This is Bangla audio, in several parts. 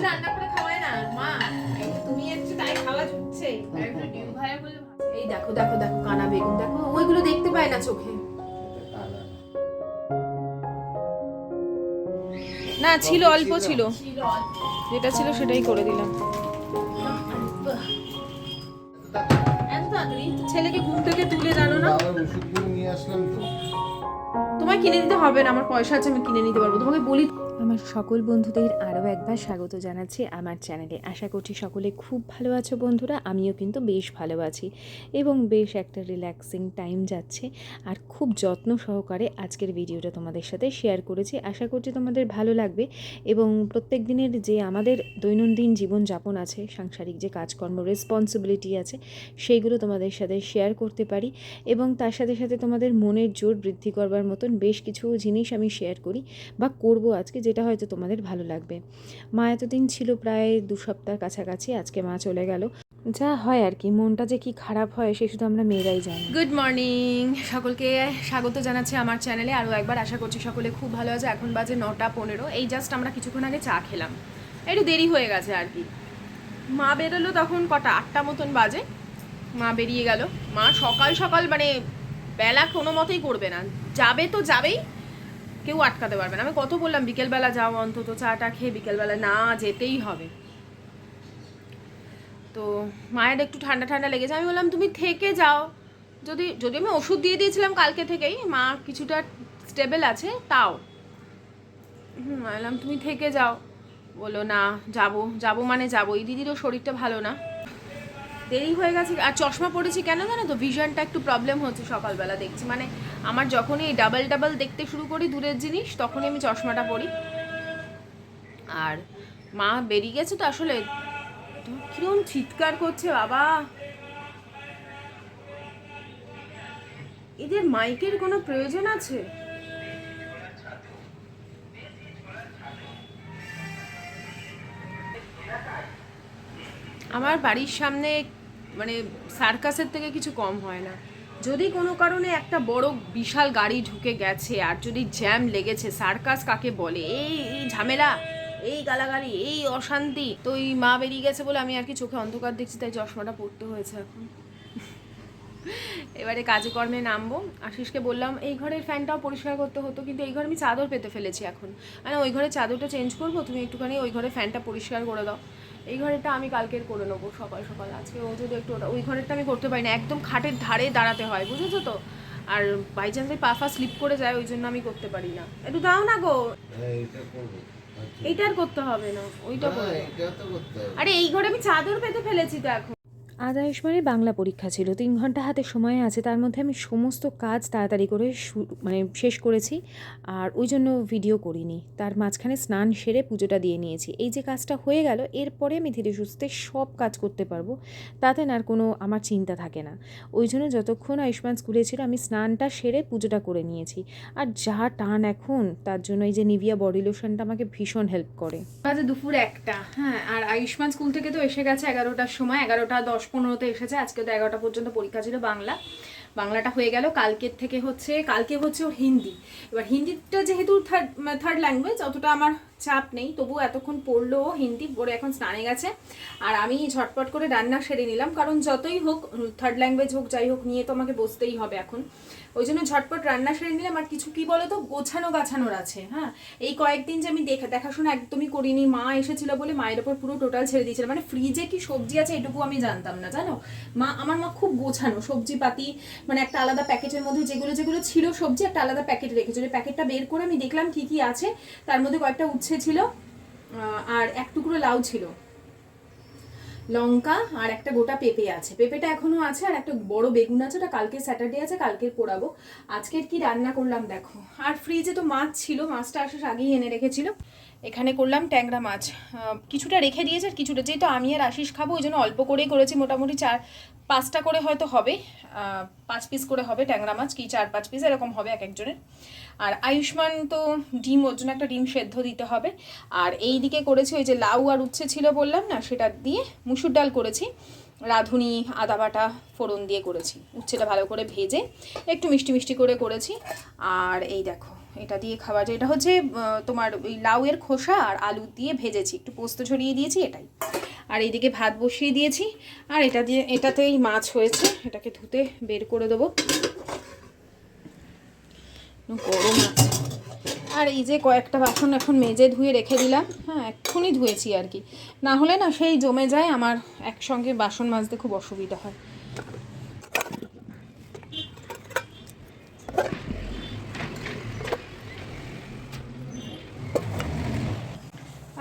কিছু রান্না করে খাওয়ায় না মা? তুমি একটু তাই খাওয়া জুটছে একটু ডিম ভাজা করলে এই দেখো দেখো দেখো কানা বেগুন দেখো ওইগুলো দেখতে পায় না চোখে। না ছিল অল্প ছিল। যেটা ছিল সেটাই করে দিলাম। ছেলেকে ঘুম থেকে তুলে জানো না? তোমায় কিনে দিতে হবে না আমার পয়সা আছে আমি কিনে নিতে পারব। তোমাকে বলি আমার সকল বন্ধুদের আরও একবার স্বাগত জানাচ্ছি আমার চ্যানেলে। আশা করছি সকলে খুব ভালো আছো বন্ধুরা, আমিও কিন্তু বেশ ভালো আছি এবং বেশ একটা রিল্যাক্সিং টাইম যাচ্ছে আর খুব যত্ন সহকারে আজকের ভিডিওটা তোমাদের সাথে শেয়ার করেছি। আশা করছি তোমাদের ভালো লাগবে এবং প্রত্যেক দিনের যে আমাদের দৈনন্দিন জীবনযাপন আছে, সাংসারিক যে কাজকর্ম রেসপন্সিবিলিটি আছে, সেইগুলো তোমাদের সাথে শেয়ার করতে পারি এবং তার সাথে সাথে তোমাদের মনের জোর বৃদ্ধি করবার মতন বেশ কিছু জিনিস আমি শেয়ার করি বা করব আজকে যেটা হয়তো তোমাদের ভালো লাগবে। মা এতদিন ছিল প্রায় দু সপ্তাহ কাছাকাছি, আজকে মা চলে গেল। যা হয় আর কি, মনটা যে কি খারাপ হয় সে শুধু আমরা মেয়েরাই জানি। গুড মর্নিং সকলকে স্বাগত জানাচ্ছি আমার চ্যানেলে আরও একবার আশা করছি সকলে খুব ভালো আছে। এখন বাজে নটা পনেরো। এই জাস্ট আমরা কিছুক্ষণ আগে চা খেলাম। একটু দেরি হয়ে গেছে আর কি। মা বেরোলো তখন কটা? আটটা মতন বাজে। মা বেরিয়ে গেল। মা সকাল সকাল মানে বেলা কোনো মতেই করবে না। যাবে তো যাবেই। কেউ আটকাতে পারবে না। আমি কত বললাম, বিকেলবেলা যাও অন্তত, চাটা খেয়ে বিকেলবেলা না যেতেই হবে। তো মায়ের একটু ঠান্ডা ঠান্ডা লেগেছে। আমি বললাম, তুমি থেকে যাও। যদি যদি আমি ওষুধ দিয়ে দিয়েছিলাম কালকে থেকেই, মা কিছুটা স্টেবল আছে, তাও। হুম বললাম, তুমি থেকে যাও। বলো না, যাব। যাব মানে যাব এই দিদিরও শরীরটা ভালো না। দেরি হয়ে গেছে। আর চশমা পড়েছি কেন জানো তো? ভিশনটা একটু প্রবলেম হচ্ছে সকালবেলা দেখছি। মানে আমার যখনই এই ডাবল ডাবল দেখতে শুরু করি দূরের জিনিস, তখনই আমি চশমাটা পরি। আর মা বেরিয়ে গেছে তো আসলে। কিরম চিৎকার করছে বাবা। এদের মাইকের কোনো প্রয়োজন আছে? আমার বাড়ির সামনে মানে সার্কাসের থেকে কিছু কম হয় না। যদি কোনো কারণে একটা বড় বিশাল গাড়ি ঢুকে গেছে আর যদি জ্যাম লেগেছে, সার্কাস কাকে বলে? এই এই ঝামেলা, এই গালাগালি, এই অশান্তি। তো এই মা বেরিয়ে গেছে বলে আমি আর কি চোখে অন্ধকার দেখছি, তাই চশমাটা পড়তে হয়েছে এখন। এবারে কাজে কর্মে নামবো। আশিসকে বললাম, এই ঘরের ফ্যানটাও পরিষ্কার করতে হতো, কিন্তু এই ঘরে আমি চাদর পেতে ফেলেছি এখন। মানে ওই ঘরে চাদরটা চেঞ্জ করব, তুমি একটুখানি ওই ঘরে ফ্যানটা পরিষ্কার করে দাও। এই ঘরেরটা আমি কালকের করে নেব সকাল সকাল। আজকে ও যদি একটু ওটা- ওই ঘরেরটা আমি করতে পারি না। একদম খাটের ধারে দাঁড়াতে হয় বুঝেছ তো? আর বাই চান্সে পা ফা স্লিপ করে যায় ওই জন্য আমি করতে পারি না। একটু দাও না গো। হ্যাঁ আচ্ছা। এইটা আর করতে হবে না ওইটা করে আরে এই ঘরে আমি চাদর পেতে ফেলেছি তো এখন আজ আয়ুষ্মানের বাংলা পরীক্ষা ছিল। তিন ঘণ্টা হাতে সময় আছে, তার মধ্যে আমি সমস্ত কাজ তাড়াতাড়ি করে মানে শেষ করেছি আর ওই জন্য ভিডিও করিনি। তার মাঝখানে স্নান সেরে পুজোটা দিয়ে নিয়েছি। এই যে কাজটা হয়ে গেল, এরপরে আমি ধীরে সুস্থে সব কাজ করতে পারব, তাতে না আর কোনো আমার চিন্তা থাকে না। ওই জন্য যতক্ষণ আয়ুষ্মান স্কুলে ছিল, আমি স্নানটা সেরে পুজোটা করে নিয়েছি। আর যা টান এখন, তার জন্য এই যে নিভিয়া বডি লোশনটা আমাকে ভীষণ হেল্প করে। দুপুর একটা হ্যাঁ আর আয়ুষ্মান স্কুল থেকে তো এসে গেছে এগারোটার সময়, এগারোটা দশ পনেরোতে এসেছে, আজকে তো এগারোটা পর্যন্ত পরীক্ষা ছিল বাংলা। বাংলাটা হয়ে গেল, কালকের থেকে হচ্ছে, কালকে হচ্ছে ওর হিন্দি। এবার হিন্দিটা যেহেতু থার্ড থার্ড ল্যাঙ্গুয়েজ অতটা আমার চাপ নেই তবু এতক্ষণ পড়ল হিন্দি পড়ে এখন স্নানে গেছে। আর আমি ঝটপট করে রান্না সেরে নিলাম, কারণ যতই হোক থার্ড ল্যাঙ্গুয়েজ হোক, যাই হোক, নিয়ে তো আমাকে বসতেই হবে এখন। ওই জন্য ঝটপট রান্না সেরে নিলাম, আর কিছু কি বলো তো গোছানো গাছানোর আছে হ্যাঁ? এই কয়েকদিন যে আমি দেখা দেখাশোনা একদমই করিনি, মা এসেছিল বলে মায়ের ওপর পুরো টোটাল ছেড়ে দিয়েছিল। মানে ফ্রিজে কি সবজি আছে এটুকু আমি জানতাম না, জানো? মা, আমার মা খুব গোছানো সবজি পাতি মানে একটা আলাদা প্যাকেটের মধ্যে যেগুলো যেগুলো ছিল সবজি, একটা আলাদা প্যাকেট রেখেছিল। প্যাকেটটা বের করে আমি দেখলাম কি কি আছে, তার মধ্যে কয়েকটা উচ্ছে ছিল আর এক টুকরো লাউ ছিল। লঙ্কা আর একটা গোটা পেঁপে আছে। পেঁপেটা এখনও আছে আর একটা বড় বেগুন আছে, ওটা কালকে স্যাটারডে আছে, কালকে পোড়াবো। আজকের কি রান্না করলাম দেখো। আর ফ্রিজে তো মাছ ছিল, মাছটা আসার আগেই এনে রেখেছিল। এখানে করলাম ট্যাংরা মাছ। কিছুটা রেখে দিয়েছে আর কিছুটা। যেহেতু আমি আর আশিস খাব, ওই জন্য অল্প করেই করেছি, মোটামুটি চার পাঁচটা করে হয়তো হবে পাঁচ পিস করে হবে ট্যাংরা মাছ, কি চার পাঁচ পিস এরকম হবে এক একজনের। আর আয়ুষ্মান তো ডিম, ওর জন্য একটা ডিম সেদ্ধ দিতে হবে। আর এই দিকে করেছি ওই যে লাউ আর উচ্ছে ছিল বললাম না, সেটা দিয়ে মুসুর ডাল করেছি। রাঁধুনি, আদা বাটা, ফোড়ন দিয়ে করেছি। উচ্ছেটা ভালো করে ভেজে একটু মিষ্টি মিষ্টি করে করেছি। আর এই দেখো এটা দিয়ে খাওয়া যায় এটা হচ্ছে তোমার ওই লাউয়ের খোসা আর আলু দিয়ে ভেজেছি। একটু পোস্ত ছড়িয়ে দিয়েছি, এটাই। আর এইদিকে ভাত বসিয়ে দিয়েছি। আর এটা দিয়ে, এটাতেই মাছ হয়েছে। এটাকে ধুতে বের করে দেবো। গরম আছে। আর এই যে কয়েকটা বাসন এখন মেজে ধুয়ে রেখে দিলাম। হ্যাঁ এক্ষুনি ধুয়েছি আর কি। না হলে না সেই জমে যায়, আমার একসঙ্গে বাসন মাজতে খুব অসুবিধা হয়।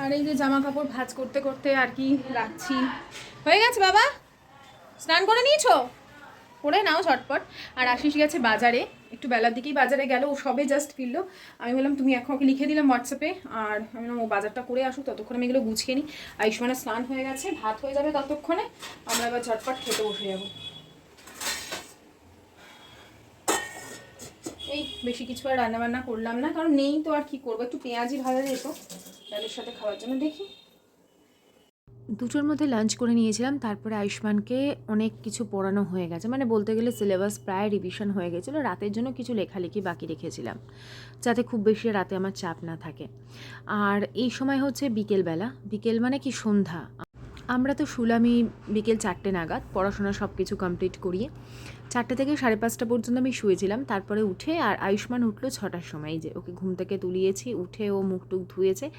আর এই যে জামা কাপড় ভাঁজ করতে করতে আর কি রাখছি হয়ে গেছে বাবা? স্নান করে নিয়েছো? করে নাও ঝটপট। আর আশিস গেছে বাজারে। একটু বেলার দিকেই বাজারে গেল, ও সবে জাস্ট ফিরলো। আমি বললাম, তুমি এখন ওকে লিখে দিলাম হোয়াটসঅ্যাপে আর আমি ও বাজারটা করে আসুক, ততক্ষণ আমি এগুলো গুছিয়ে নিই। আয়ুষ্মানের স্নান হয়ে গেছে, ভাত হয়ে যাবে ততক্ষণে। আমরা এবার ঝটপট খেতে বসে যাব। এই, বেশি কিছু আর রান্নাবান্না করলাম না, কারণ নেই তো আর কি করব? একটু পেঁয়াজি ভাজা যেত। ডালের সাথে খাওয়ার জন্য দেখি। দুটোর মধ্যে লাঞ্চ করে নিয়েছিলাম, তারপরে আয়ুষ্মানকে অনেক কিছু পড়ানো হয়ে গেছে। মানে বলতে গেলে সিলেবাস প্রায় রিভিশন হয়ে গেছিল, রাতের জন্য কিছু লেখালেখি বাকি রেখেছিলাম, যাতে খুব বেশি রাতে আমার চাপ না থাকে। আর এই সময় হচ্ছে বিকেলবেলা বিকেল মানে কি সন্ধ্যা। আমরা তো শুলামি বিকেল চারটে নাগাদ, পড়াশোনা সব কিছু কমপ্লিট করিয়ে চারটে থেকে সাড়ে পাঁচটা পর্যন্ত আমি শুয়েছিলাম। তারপরে উঠে আর আয়ুষ্মান উঠল ছটার সময়। যে ওকে ঘুম থেকে তুলিয়েছি, উঠে ও মুখ টুক ধুয়েছে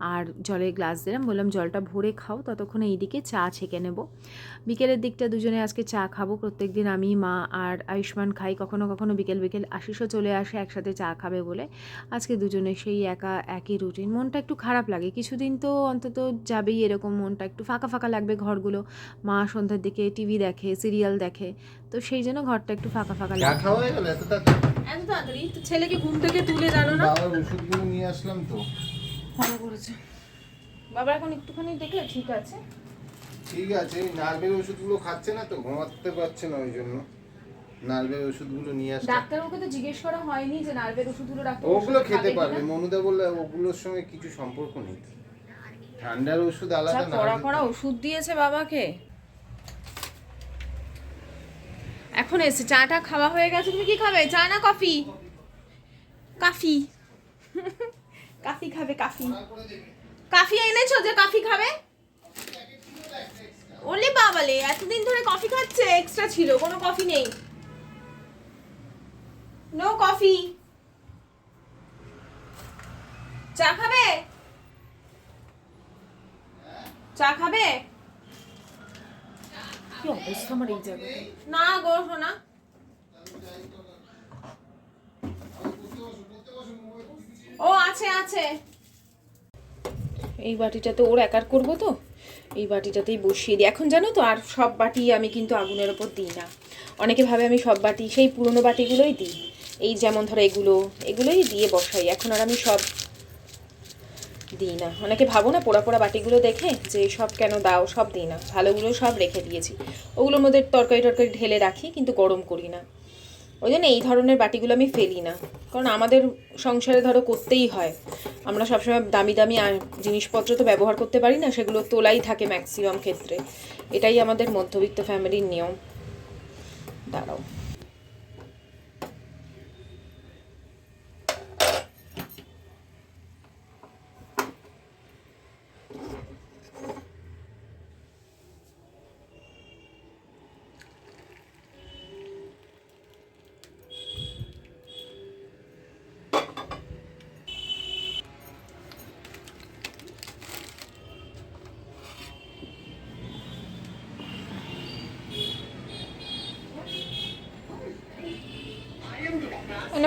আর জলের গ্লাস দিলাম। বললাম, জলটা ভরে খাও, ততক্ষণ এইদিকে চা ছেঁকে নেব। বিকেলের দিকটা দুজনে আজকে চা খাব। প্রত্যেক দিন আমি, মা আর আয়ুষ্মান খাই। কখনো কখনো বিকেল বিকেল আশিসও চলে আসে, একসাথে চা খাবে বলে। আজকে দুজনে সেই একা, একই রুটিন মনটা একটু খারাপ লাগে। কিছুদিন তো অন্তত যাবেই এরকম মনটা। একটু ফাঁকা ফাঁকা লাগবে ঘরগুলো। মা সন্ধ্যার দিকে টিভি দেখে সিরিয়াল দেখে। তো সেই জন্য ঘরটা একটু ফাঁকা ফাঁকা লাগে খাওয়া হয়ে গেল এত তাড়াতাড়ি? এত তাড়াতাড়ি? তো ছেলেকে ঘুম থেকে তুলে জানো না? বাবার ওষুধগুলো নিয়ে আসলাম তো। ভালো করেছে। বাবা এখন একটুখানি দেখলে ঠিক আছে। ঠিক আছে এই নার্ভের ওষুধগুলো খাচ্ছে না তো ঘুমাতে পারছে না ওই জন্য। নার্ভের ওষুধগুলো নিয়ে আসলাম। ওকে তো জিজ্ঞেস করা হয়নি যে নার্ভের ওষুধগুলো ডাক্তার ওগুলো খেতে পারবে। মনুদা বললে ওগুলোর সঙ্গে কিছু সম্পর্ক নেই। ঠান্ডার ওষুধ আলাদা যা কড়া কড়া ওষুধ দিয়েছে বাবাকে। এখন এসে চাটা খাওয়া হয়ে গেছে। তুমি কি খাবে? চা না কফি? কাফি। কাফি খাবে, কাফি। কাফি এনেছো যে কাফি খাবে? ওলে বাবালে, এতদিন ধরে কফি খাচ্ছে এক্সট্রা ছিল, কোনো কফি নেই। নো কফি চা খাবে? চা খাবে? কি অবস্থা আমার এই জায়গাটা না গো সোনা ও আছে আছে। এই বাটিটাতে ওর একার করব তো? এই বাটিটাতেই বসিয়ে দিই। এখন জানো তো আর সব বাটি আমি কিন্তু আগুনের ওপর দিই না। অনেকে ভাবে আমি সব বাটি সেই পুরনো বাটিগুলোই দিই। এই যেমন ধরো এগুলো এগুলোই দিয়ে বসাই। এখন আর আমি সব দিই না। অনেকে ভাবো না পোড়া পোড়া বাটিগুলো দেখে যে সব কেন দাও, সব দিই না। ভালোগুলো সব রেখে দিয়েছি। ওগুলোর মধ্যে তরকারি টরকারি ঢেলে রাখি, কিন্তু গরম করি না। ওই জন্য এই ধরনের বাটিগুলো আমি ফেলি না। কারণ আমাদের সংসারে ধরো করতেই হয়। আমরা সবসময় দামি দামি জিনিসপত্র তো ব্যবহার করতে পারি না, সেগুলো তোলাই থাকে ম্যাক্সিমাম ক্ষেত্রে। এটাই আমাদের মধ্যবিত্ত ফ্যামিলির নিয়ম। দাঁড়াও।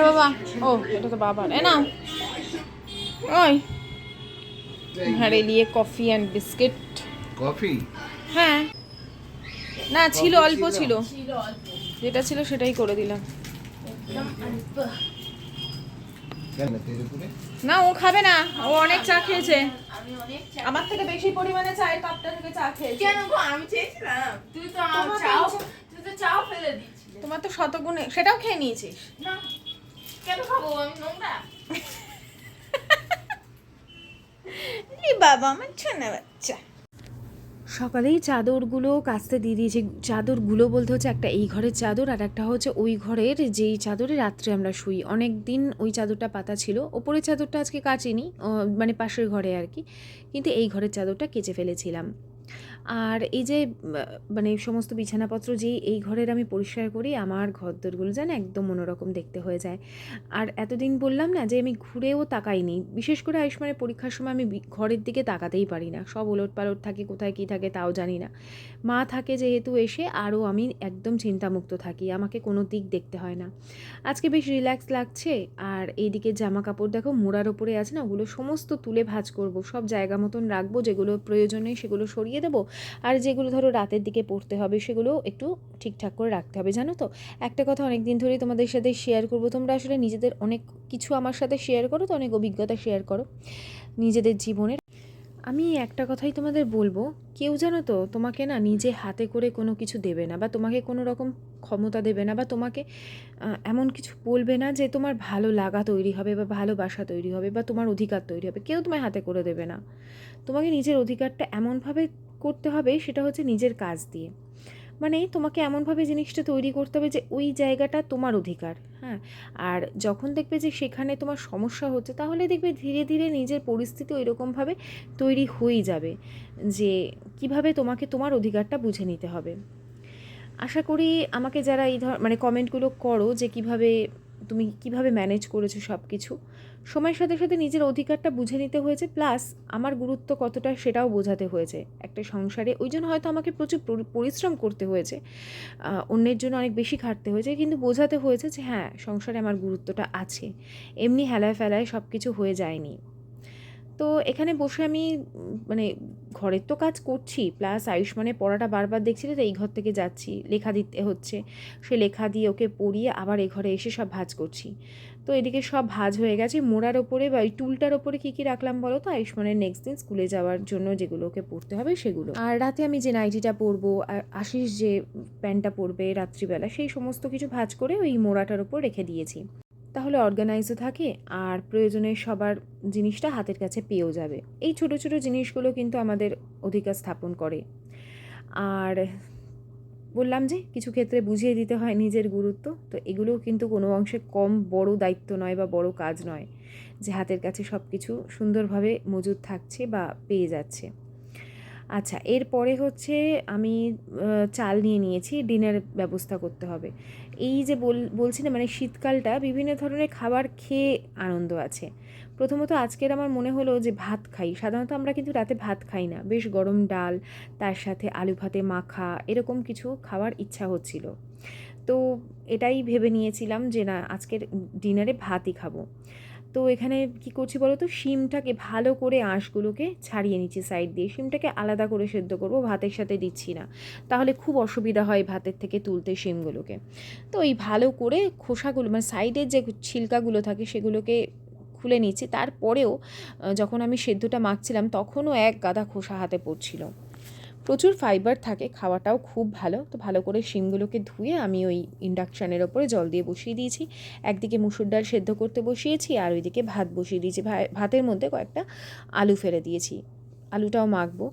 বাবা। ও এটা তো বাবার। এ নাও। ওই। হ্যাঁ দিয়ে কফি অ্যান্ড বিস্কিট কফি? হ্যাঁ। না ছিল অল্প ছিল। যেটা ছিল সেটাই করে দিলাম। না ও খাবে না। ও অনেক চা খেয়েছে। আমার থেকে বেশি পরিমাণে চায়ের কাপটা থেকে চা খেয়েছে। কেন গো? আমি চেয়েছিলাম। তুই তো চাও তুই তো চাও ফেলে দিচ্ছিলি। তোমার তো শতগুণে সেটাও খেয়ে নিয়েছিস? না। কেন খাব আমি নোংরা ই বাবা আমার ছোনা বাচ্চা। সকালেই চাদরগুলো কাচতে দিয়ে দিয়েছি। চাদরগুলো বলতে হচ্ছে একটা এই ঘরের চাদর আর একটা হচ্ছে ওই ঘরের যেই চাদরে রাত্রে আমরা শুই। অনেক দিন ওই চাদরটা পাতা ছিল। ওপরের চাদরটা আজকে কাচিনি ও, মানে পাশের ঘরে আর কি। কিন্তু এই ঘরের চাদরটা কেচে ফেলেছিলাম। আর এই যে মানে সমস্ত বিছানাপত্র যেই এই ঘরের আমি পরিষ্কার করি, আমার ঘরদোরগুলো যেন একদম অন্যরকম দেখতে হয়ে যায়। আর এতদিন বললাম না যে, আমি ঘুরেও তাকাইনি। বিশেষ করে আয়ুষ্মানের পরীক্ষার সময় আমি ঘরের দিকে তাকাতেই পারি না। সব ওলট পালট থাকে, কোথায় কী থাকে তাও জানি না। মা থাকে যেহেতু এসে, আরও আমি একদম চিন্তামুক্ত থাকি। আমাকে কোনো দিক দেখতে হয় না। আজকে বেশ রিল্যাক্স লাগছে। আর এইদিকে জামা কাপড় দেখো, মোড়ার ওপরে আছে না, ওগুলো সমস্ত তুলে ভাজ করব। সব জায়গা মতন রাখব, যেগুলো প্রয়োজন সেগুলো সরিয়ে দেবো। আর যেগুলো ধরো রাতের দিকে পড়তে হবে, সেগুলো একটু ঠিকঠাক করে রাখতে হবে, জানো তো? একটা কথা অনেক দিন ধরেই তোমাদের সাথে শেয়ার করব, তোমরা আসলে নিজেদের অনেক কিছু আমার সাথে শেয়ার করো তো, অনেক অভিজ্ঞতা শেয়ার করো নিজেদের জীবনের। আমি একটা কথাই তোমাদের বলব, কেউ জানো তো তোমাকে না নিজে হাতে করে কোনো কিছু দেবে না বা তোমাকে কোনো রকম ক্ষমতা দেবে না বা তোমাকে এমন কিছু বলবে না যে তোমার ভালো লাগা তৈরি হবে বা ভালোবাসা তৈরি হবে বা তোমার অধিকার তৈরি হবে, কেউ তোমায় হাতে করে দেবে না। তোমাকে নিজের অধিকারটা এমনভাবে করতে হবে সেটা হচ্ছে নিজের কাজ দিয়ে। মানে তোমাকে এমনভাবে জিনিসটা তৈরি করতে হবে যে ওই জায়গাটা তোমার অধিকার হ্যাঁ? আর যখন দেখবে যে সেখানে তোমার সমস্যা হচ্ছে, তাহলে দেখবে ধীরে ধীরে নিজের পরিস্থিতি ওই রকমভাবে তৈরি হয়েই যাবে যে কীভাবে তোমাকে তোমার অধিকারটা বুঝে নিতে হবে। আশা করি আমাকে যারা এই ধর মানে কমেন্টগুলো করো যে কীভাবে, তুমি কীভাবে ম্যানেজ করেছ সব কিছু সময়ের সাথে সাথে নিজের অধিকারটা বুঝে নিতে হয়েছে, প্লাস আমার গুরুত্ব কতটা সেটাও বোঝাতে হয়েছে একটা সংসারে। ওই জন্য হয়তো আমাকে প্রচুর পরিশ্রম করতে হয়েছে। অন্যের জন্য অনেক বেশি খাটতে হয়েছে, কিন্তু বোঝাতে হয়েছে যে হ্যাঁ সংসারে আমার গুরুত্বটা আছে। এমনি হেলায় ফেলায় সব কিছু হয়ে যায়নি। তো এখানে বসে আমি মানে ঘরের তো কাজ করছি প্লাস আয়ুষ্মানের পড়াটা বারবার দেখছি তো এই ঘর থেকে যাচ্ছি, লেখা দিতে হচ্ছে। সে লেখা দিয়ে ওকে পড়িয়ে আবার এ ঘরে এসে সব ভাজ করছি। তো এদিকে সব ভাজ হয়ে গেছে, মোড়ার ওপরে বা ওই টুলটার ওপরে কী কী রাখলাম বলো তো? আয়ুষ্মানের নেক্সট দিন স্কুলে যাওয়ার জন্য যেগুলো ওকে পড়তে হবে সেগুলো। আর রাতে আমি যে নাইটিটা পরবো, আর আশিস যে প্যান্টটা পরবে রাত্রিবেলা, সেই সমস্ত কিছু ভাজ করে ওই মোড়াটার ওপর রেখে দিয়েছি। তাহলে অর্গানাইজও থাকে আর প্রয়োজনে সবার জিনিসটা হাতের কাছে পেয়েও যাবে। এই ছোট ছোট জিনিসগুলো কিন্তু আমাদের অধিকার স্থাপন করে। আর বললাম যে কিছু ক্ষেত্রে বুঝিয়ে দিতে হয় নিজের গুরুত্ব, তো এগুলোও কিন্তু কোনো অংশে কম বড় দায়িত্ব নয় বা বড় কাজ নয় যে হাতের কাছে সব কিছু সুন্দরভাবে মজুদ থাকছে বা পেয়ে যাচ্ছে। আচ্ছা এরপরে হচ্ছে আমি চাল নিয়ে নিয়েছি ডিনার ব্যবস্থা করতে হবে। এই যে বল, বলছি না মানে শীতকালটা বিভিন্ন ধরনের খাবার খেয়ে আনন্দ আছে। প্রথমত আজকের আমার মনে হলো যে ভাত খাই। সাধারণত আমরা কিন্তু রাতে ভাত খাই না। বেশ গরম ডাল, তার সাথে আলু ভাতে মাখা, এরকম কিছু খাওয়ার ইচ্ছা হচ্ছিল। তো এটাই ভেবে নিয়েছিলাম যে না, আজকের ডিনারে ভাতই খাব। তো এখানে কি করছি বলো তো? শিমটাকে ভালো করে আঁশগুলোকে ছাড়িয়ে নিচ্ছি সাইড দিয়ে। শিমটাকে আলাদা করে সেদ্ধ করব, ভাতের সাথে দিচ্ছি না। তাহলে খুব অসুবিধা হয় ভাতের থেকে তুলতে শিমগুলোকে। তো এই ভালো করে খোসাগুলো মানে সাইডের যে ছিলকাগুলো থাকে সেগুলোকে খুলে নিচ্ছি। তারপরেও যখন আমি সেদ্ধটা মাখছিলাম, তখনও এক গাদা খোসা হাতে পড়ছিল। প্রচুর ফাইবার থাকে, খাওয়াটাও খুব ভালো। তো ভালো করে শিমগুলোকে ধুয়ে আমি ওই ইন্ডাকশানের ওপরে জল দিয়ে বসিয়ে দিয়েছি। একদিকে মুসুর ডাল সেদ্ধ করতে বসিয়েছি আর ওইদিকে ভাত বসিয়ে দিয়েছি। ভাতের মধ্যে কয়েকটা আলু ফেলে দিয়েছি। আলুটাও মাখবো।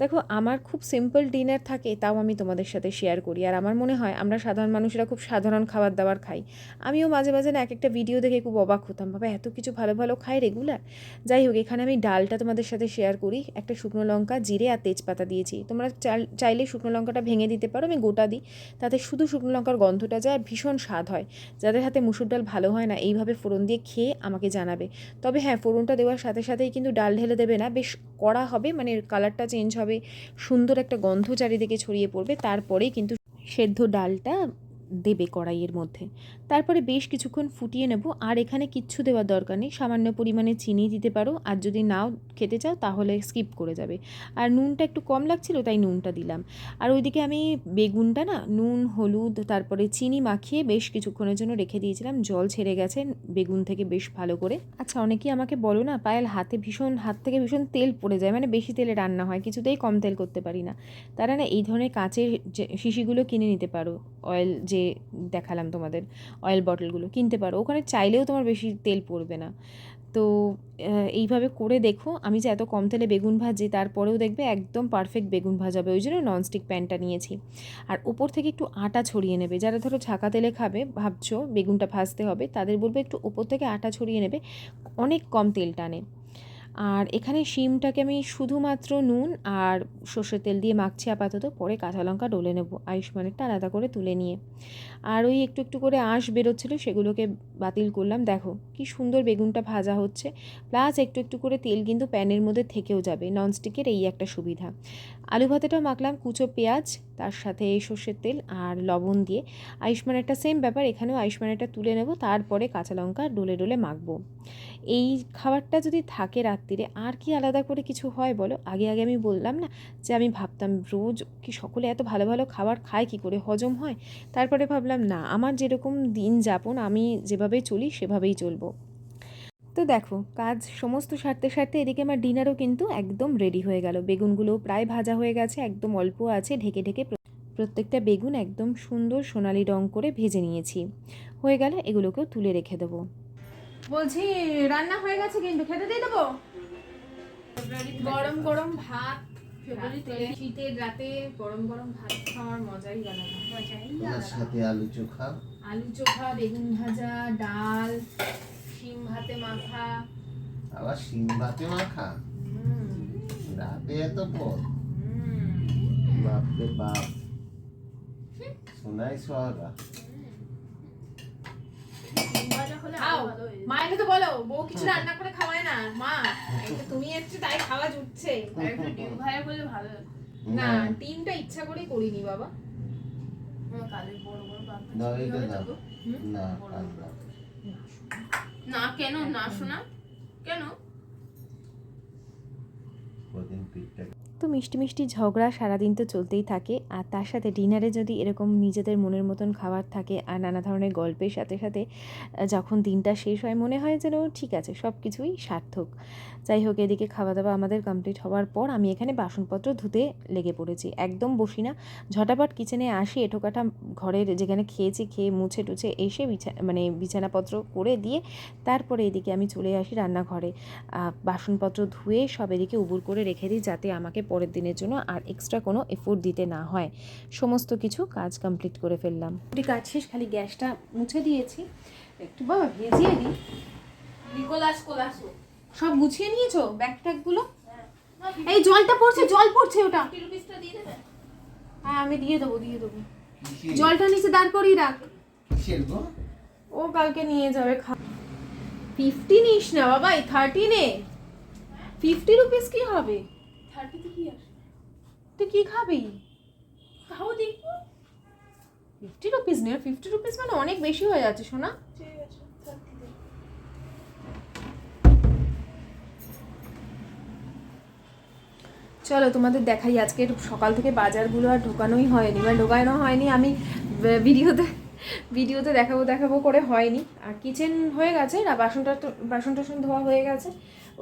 দেখো, আমার খুব সিম্পল ডিনার থাকে, তাও আমি তোমাদের সাথে শেয়ার করি। আর আমার মনে হয়, আমরা সাধারণ মানুষেরা খুব সাধারণ খাবার দাবার খাই। আমিও মাঝে মাঝে না এক একটা ভিডিও দেখে খুব অবাক হতাম। বাবা, এত কিছু ভালো ভালো খাই রেগুলার যাই হোক, এখানে আমি ডালটা তোমাদের সাথে শেয়ার করি। একটা শুকনো লঙ্কা, জিরে আর তেজপাতা দিয়েছি। তোমরা চাইলে শুকনো লঙ্কাটা ভেঙে দিতে পারো, আমি গোটা দিই। তাতে শুধু শুকনো লঙ্কার গন্ধটা যায় আর ভীষণ স্বাদ হয়। যাদের হাতে মুসুর ডাল ভালো হয় না, এইভাবে ফোড়ন দিয়ে খেয়ে আমাকে জানাবে। তবে হ্যাঁ ফোড়নটা দেওয়ার সাথে সাথেই কিন্তু ডাল ঢেলে দেবে না। বেশ কড়া হবে মানে কালারটা চেঞ্জ হবে সুন্দর একটা গন্ধ চারিদিকে ছড়িয়ে পড়বে তারপরেই কিন্তু সেদ্ধ ডালটা দেবে কড়াইয়ের মধ্যে। তারপরে বেশ কিছুক্ষণ ফুটিয়ে নেব। আর এখানে কিচ্ছু দেওয়ার দরকার নেই। সামান্য পরিমাণে চিনি দিতে পারো। আর যদি নাও খেতে চাও, তাহলে স্কিপ করে যাবে। আর নুনটা একটু কম লাগছিল, তাই নুনটা দিলাম। আর ওইদিকে আমি বেগুনটা না, নুন, হলুদ, তারপরে চিনি মাখিয়ে বেশ কিছুক্ষণের জন্য রেখে দিয়েছিলাম। জল ছেড়ে গেছে বেগুন থেকে বেশ ভালো করে। আচ্ছা অনেকেই আমাকে বলো না, পায়েল হাতে ভীষণ, হাত থেকে ভীষণ তেল পড়ে যায়। মানে বেশি তেলে রান্না হয়, কিছুতেই কম তেল করতে পারি না। তারা না এই ধরনের কাঁচের শিশিগুলো কিনে নিতে পারো। অয়েল যে যে দেখালাম তোমাদের অয়েল বটলগুলো কিনতে পারো। ওখানে চাইলেও তোমার বেশি তেল পড়বে না। তো এইভাবে করে দেখো। আমি যে এত কম তেলে বেগুন ভাজি, তারপরেও দেখবে একদম পারফেক্ট বেগুন ভাজাবে ওই জন্য ননস্টিক প্যানটা নিয়েছি। আর উপর থেকে একটু আটা ছড়িয়ে নেবে। যারা ধরো ছাকা তেলে খাবে, ভাবছ বেগুনটা ভাজতে হবে, তাদের বলবে একটু উপর থেকে আটা ছড়িয়ে নেবে। অনেক কম তেল টানে। আর এখানে শিমটাকে আমি শুধুমাত্র নুন আর সর্ষের তেল দিয়ে মাখছি আপাতত। পরে কাঁচা লঙ্কা ডলে নেব আয়ুষ্মানেরটা আলাদা করে তুলে নিয়ে। আর ওই একটু একটু করে আঁশ বেরোচ্ছিলো সেগুলোকে বাতিল করলাম। দেখো কি সুন্দর বেগুনটা ভাজা হচ্ছে। প্লাস একটু একটু করে তেল কিন্তু প্যানের মধ্যে থেকেও যাবে। ননস্টিকের এই একটা সুবিধা। আলু ভাতেটাও মাখলাম, কুচো পেঁয়াজ, তার সাথে সর্ষের তেল আর লবণ দিয়ে। আয়ুষ্মানেরটা সেম ব্যাপার, এখানেও আয়ুষ্মান একটা তুলে নেব, তারপরে কাঁচা লঙ্কা ডলে ডলে মাখবো। এই খাবারটা যদি থাকে রাত্রিরে, আর কি আলাদা করে কিছু হয় বলো? আগে আগে আমি বললাম না যে আমি ভাবতাম রোজ কি সকলে এত ভালো ভালো খাবার খায়, কি করে হজম হয়? তারপরে ভাবলাম না, আমার যেরকম দিন যাপন আমি যেভাবে চলি সেভাবেই চলবো। তো দেখো, কাজ সমস্ত সারতে সারতে এদিকে আমার ডিনারও কিন্তু একদম রেডি হয়ে গেল। বেগুনগুলো প্রায় ভাজা হয়ে গেছে, একদম অল্প আছে, ঢেকে ঢেকে প্রত্যেকটা বেগুন একদম সুন্দর সোনালি রং করে ভেজে নিয়েছি। হয়ে গেলে, এগুলোকেও তুলে রেখে দেবো। বলছি রান্না হয়ে গেছে কিন্তু খেতে দিয়ে দেবো? গরম গরম ভাত শীতের রাতে গরম গরম ভাত খাওয়ার মজাই আলাদা। সাথে আলু চোখা? আলু চোখা বেগুন ভাজা ডাল শিম ভাতে মাখা। আবার শিম ভাতে মাখা? হুম, রাতে এত হুম। বাপরে বাপ। শোনাই সোহাগা মজা হলে খাও আরও ভালো হয়ে যেত। মায়ের তো বলো বউ কিছু রান্না করে খাওয়ায় না। মা তুমি এসছো তাই খাওয়া জুটছে একটু ডিম ভাজা করলে ভালো না ডিমটা ইচ্ছা করেই করিনি বাবা? না কেন? না শোনা। কেন? পিঠটা তো মিষ্টি মিষ্টি ঝগড়া সারাদিন তো চলতেই থাকে। আর তার সাথে ডিনারে যদি এরকম নিজেদের মনের মতন খাবার থাকে আর নানা ধরনের গল্পের সাথে সাথে যখন দিনটা শেষ হয় মনে হয় যেন ঠিক আছে সব কিছুই সার্থক। যাই হোক, এদিকে খাওয়া দাওয়া আমাদের কমপ্লিট হওয়ার পর আমি এখানে বাসনপত্র ধুতে লেগে পড়েছি। একদম বসি না। ঝটাপট কিচেনে আসি এঠোকাটা ঘরের যেখানে খেয়েছি, খেয়ে মুছে টুছে এসে বিছা মানে বিছানাপত্র করে দিয়ে তারপরে এদিকে আমি চলে আসি রান্নাঘরে। বাসনপত্র ধুয়ে সব এদিকে উবুর করে রেখে দিই যাতে আমাকে পরের দিনের জন্য আর এক্সট্রা কোনো এফোর্ট দিতে না হয়। সমস্ত কিছু কাজ কমপ্লিট করে ফেললাম। একটু কাজ শেষ খালি গ্যাসটা মুছে দিয়েছি। একটু বাবা ভেজিয়ে দিই। নিকোলাস কোলাসো। সব গুছিয়ে নিয়েছো? ব্যাগ ট্যাগগুলো? এই জলটা পড়ছে জল পড়ছে ওটা। ফিফটি রুপিসটা দিয়ে দেবে? হ্যাঁ আমি দিয়ে দেবো দিয়ে দেবো। জলটা নিচে দাঁড় করিয়ে রাখ। ও কালকে নিয়ে যাবে খা ফিফটি নিস না বাবা এই থার্টি নে। ফিফটি রুপিস কি হবে? থার্টিতে কি আসে? তুই কি খাবি? খাও দেখব। ফিফটি রুপিস নে ফিফটি রুপিস মানে অনেক বেশি হয়ে যাচ্ছে ঠিক আছে চলো তোমাদের দেখাই আজকের সকাল থেকে বাজারগুলো আর ঢোকানোই হয়নি মানে ঢোকানো হয়নি আমি ভিডিওতে ভিডিওতে দেখাবো দেখাবো করে হয়নি। আর কিচেন হয়ে গেছে না বাসনটা বাসন টাসন ধোয়া হয়ে গেছে।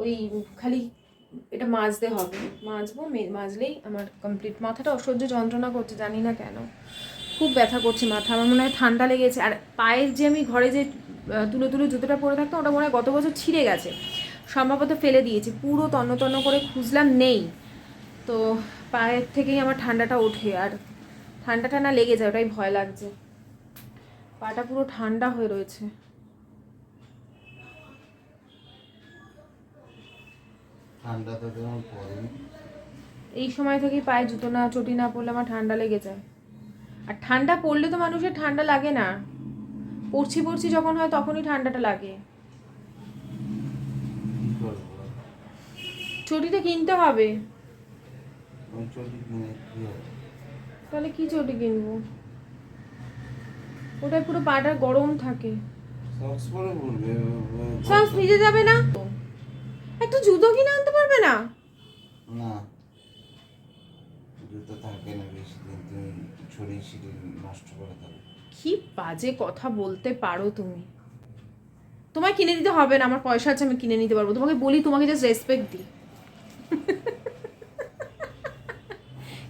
ওই খালি এটা মাজতে হবে। মাজবো মাজলেই আমার কমপ্লিট মাথাটা অসহ্য যন্ত্রণা করছে, জানি না কেন। খুব ব্যথা করছে মাথা। আমার মনে হয় ঠান্ডা লেগেছে। আর পায়ের যে আমি ঘরে যে তুলো তুলো জুতোটা পরে থাকতাম, ওটা মনে হয় গত বছর ছিঁড়ে গেছে। সম্ভবত ফেলে দিয়েছি। পুরো তন্ন তন্ন করে খুঁজলাম, নেই। তো পায়ের থেকেই আমার ঠান্ডাটা ওঠে। আর ঠান্ডাটা না লেগে যায়, ওটাই ভয় লাগছে। পাটা পুরো ঠান্ডা হয়ে রয়েছে। ঠান্ডা তো তেমন পড়েনি। এই সময় থেকেই পায়ে জুতো না চটি না পরলে আমার ঠান্ডা লেগে যায়। আর ঠান্ডা পড়লে তো মানুষের ঠান্ডা লাগে না। পড়ছি পড়ছি যখন হয় তখনই ঠান্ডাটা লাগে। চটিটা কিনতে হবে। তাহলে কি চটি কিনবো? ওটাই পুরো পাটা গরম থাকে। সক্স নিজে যাবে না? একটা জুতো কিনে আনতে পারবে না? না। জুতো থাকে না বেশি দিন তুমি ছড়িয়ে ছিটিয়ে নষ্ট করে দেবে। কি বাজে কথা বলতে পারো তুমি। তোমায় কিনে দিতে হবে না আমার পয়সা আছে আমি কিনে নিতে পারব। তোমাকে বলি তোমাকে জাস্ট রেসপেক্ট দিই।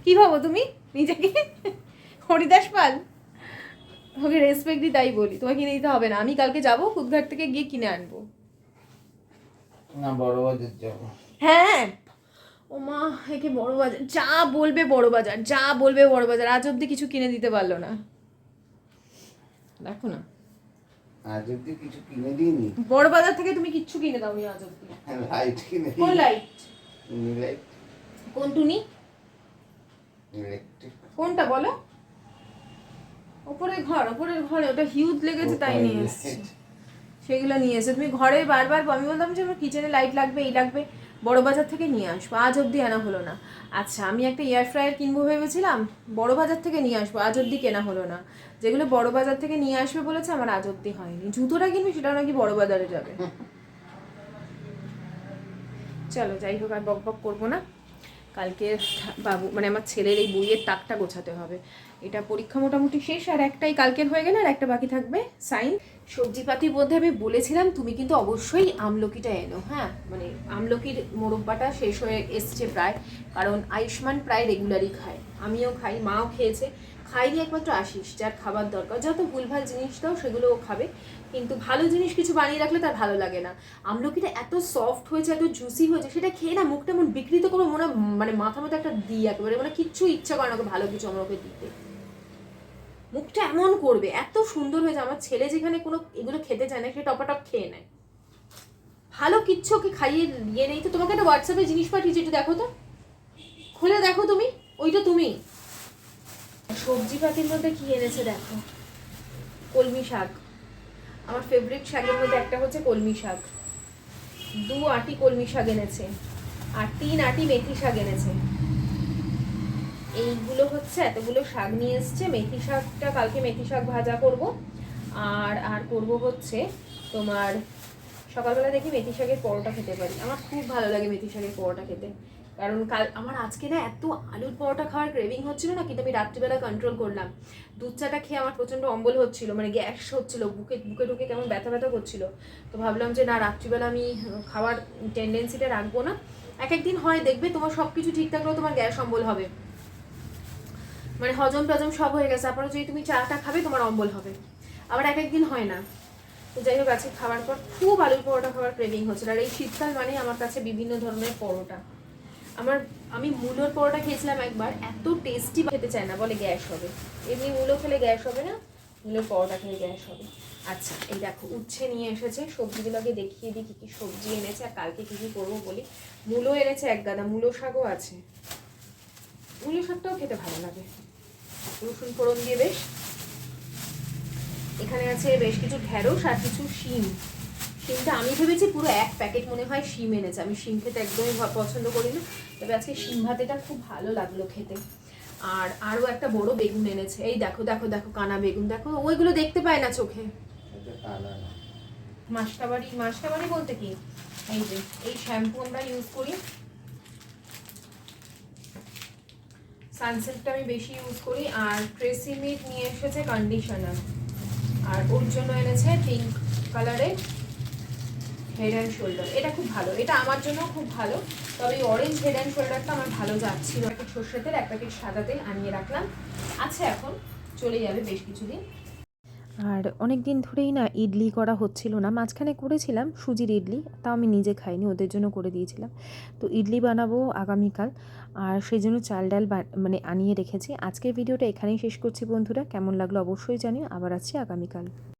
কি ভাবো তুমি? নিজেকে? হরিদাস পাল? তোমাকে রেসপেক্ট দিই তাই বলি। তোমাকে কিনে দিতে হবে না। আমি কালকে যাব খুদঘাট থেকে গিয়ে কিনে আনব। না বড় বাজার যাব। হ্যাঁ? একে বড় বাজার? যা বলবে বড় বাজার যা বলবে বড় বাজার। আজ অব্দি কিছু কিনে দিতে পারল না। দেখো না। আজ অব্দি কিছু কিনে দিইনি। বড় বাজার থেকে তুমি কিচ্ছু কিনে আজ অব্দি লাইট কিনে কোন লাইট লাইট কোন টুনি কোনটা বলো? ওপরের ঘর ওপরের ঘরে ওটা হিউজ লেগেছে তাই নিয়ে এসেছি। সেগুলো নিয়ে এসে। তুমি ঘরে বারবার আমি বললাম যে আমার কিচেনে লাইট লাগবে এই লাগবে বড় বাজার থেকে নিয়ে আসব। আজ অবধি আনা হলো না। আচ্ছা আমি একটা এয়ার ফ্রায়ার কিনবো ভেবেছিলাম বড় বাজার থেকে নিয়ে আসব আজ অবধি কেনা হলো না। যেগুলো বড় বাজার থেকে নিয়ে আসবে বলেছে আমার আজ অবধি হয়নি। জুতোটা কিনবি সেটাও নাকি বড় বাজারে যাবে। চলো যাই হোক আর বক বক করব না। কালকে বাবু মানে আমার ছেলের এই বইয়ের তাকটা গোছাতে হবে। এটা পরীক্ষা মোটামুটি শেষ আর একটাই কালকের হয়ে গেলে আর একটা বাকি থাকবে সাইন। সবজিপাতির মধ্যে আমি বলেছিলাম, তুমি কিন্তু অবশ্যই আমলকিটা এনো হ্যাঁ? মানে আমলকির মোরব্বাটা শেষ হয়ে এসছে প্রায়, কারণ আয়ুষ্মান প্রায় রেগুলারই খায়। আমিও খাই, মাও খেয়েছে। খাইনি একমাত্র আশিস, যার খাবার দরকার। যত ভুলভাল জিনিস দাও, সেগুলো ও খাবে। কিন্তু ভালো জিনিস কিছু বানিয়ে রাখলে তার ভালো লাগে না। আমলকিটা এত সফট হয়েছে, এত জুসি হয়েছে, সেটা খেয়ে না মুখটা এমন বিকৃত করে মনে মানে মাথা মতো একটা দিই একেবারে মানে কিচ্ছু ইচ্ছা করে না ভালো কিছু আমার ওকে দিতে। মুখটা এমন করবে, এত সুন্দর হয়েছে আমার ছেলে যেখানে কোনো এগুলো খেতে চায় না, সে টপাটপ খেয়ে নেয়। ভালো কিচ্ছু ওকে খাইয়ে ইয়ে নেই। তো তোমাকে একটা হোয়াটসঅ্যাপে জিনিস পাঠিয়েছি, একটু দেখো তো। খুলে দেখো তুমি, ওইটা তুমি। সবজি পাতির মধ্যে কি এনেছে দেখো? কলমি শাক। আমার ফেভারিট শাকের মধ্যে একটা হচ্ছে কলমি শাক। দু আটি কলমি শাক এনেছে, আর তিন আটি মেথি শাক এনেছে। এইগুলো হচ্ছে, এতগুলো শাক নিয়ে এসছে। মেথি শাকটা, কালকে মেথি শাক ভাজা করব। আর আর করব হচ্ছে তোমার, সকালবেলা দেখি মেথি শাকের পরোটা খেতে পারি। আমার খুব ভালো লাগে মেথি শাকের পরোটা খেতে। কারণ কাল, আমার আজকে না এত আলুর পরোটা খাওয়ার ক্রেভিং হচ্ছিল না, কিন্তু আমি রাত্রিবেলা কন্ট্রোল করলাম। দুধ চাটা খেয়ে আমার প্রচণ্ড অম্বল হচ্ছিল মানে গ্যাস হচ্ছিল, বুকে বুকে ঢুকে কেমন ব্যথা ব্যথা করছিল। তো ভাবলাম যে না, রাত্রিবেলা আমি খাওয়ার টেন্ডেন্সিটা রাখব না। এক একদিন হয়, দেখবে তোমার সব কিছু ঠিক থাকলেও তোমার গ্যাস অম্বল হবে। মানে হজম টজম সব হয়ে গেছে। তারপরে যদি তুমি চাটা খাবে, তোমার অম্বল হবে। আবার এক একদিন হয় না। যাই হোক, আজকে খাওয়ার পর খুব আলুর পরোটা খাওয়ার ক্রেভিং হচ্ছিল। আর এই শীতকাল মানে আমার কাছে বিভিন্ন ধরনের পরোটা। আমার, আমি মূলোর পরোটা খেয়েছিলাম একবার। এত টেস্টি খেতে চায় না, বলে গ্যাস হবে। এমনি মূলো খেলে গ্যাস হবে না, মূলোর পরোটা খেলে গ্যাস হবে। আচ্ছা এই দেখো, উচ্ছে নিয়ে এসেছে। সবজিগুলোকে দেখিয়ে দিই কী কী সবজি এনেছে আর কালকে কী কী করব বলি। মূলো এনেছে এক গাদা। মূলো শাকও আছে। মূলো শাকটাও খেতে ভালো লাগে। রসুন ফোড়ন দিয়ে বেশ। এখানে আছে বেশ কিছু ঢেঁড়স আর কিছু শিম। শিমটা আমি ভেবেছি পুরো এক প্যাকেট মনে হয় শিম এনেছে। আমি শিম খেতে একদমই পছন্দ করি না। তবে আজকে শিম ভাতেটা খুব ভালো লাগল খেতে। আর আরও একটা বড় বেগুন এনেছে। এই দেখো দেখো দেখো কানা বেগুন। দেখো ওইগুলো দেখতে পায় না চোখে। মাসকাবাড়ি মাসকাবাড়ি বলতে কি? এই যে এই শ্যাম্পু আমরা ইউজ করি। সানসিল্কটা আমি বেশি ইউজ করি, আর ট্রেসিমিট নিয়ে এসেছে কন্ডিশনার আর ওর জন্য এনেছে পিঙ্ক কালারের হেড অ্যান্ড শোল্ডার এটা খুব ভালো, এটা আমার জন্য খুব ভালো, তবে অরেঞ্জ হেড অ্যান্ড শোল্ডারটা আমার ভালো যাচ্ছিল। একটা সর্ষে তেল, এক প্যাকেট সাদা তেল আনিয়ে রাখলাম। আছে এখন চলে যাবে বেশ কিছুদিন। আর অনেক দিন ধরেই না ইডলি করা হচ্ছিল না। মাঝখানে করেছিলাম সুজির ইডলি, তাও আমি নিজে খাইনি, ওদের জন্য করে দিয়েছিলাম। তো ইডলি বানাবো আগামীকাল। আর সেই জন্য চাল ডাল মানে আনিয়ে রেখেছি। আজকের ভিডিওটা এখানেই শেষ করছি বন্ধুরা। কেমন লাগল অবশ্যই জানিও। আবার আসছি আগামীকাল।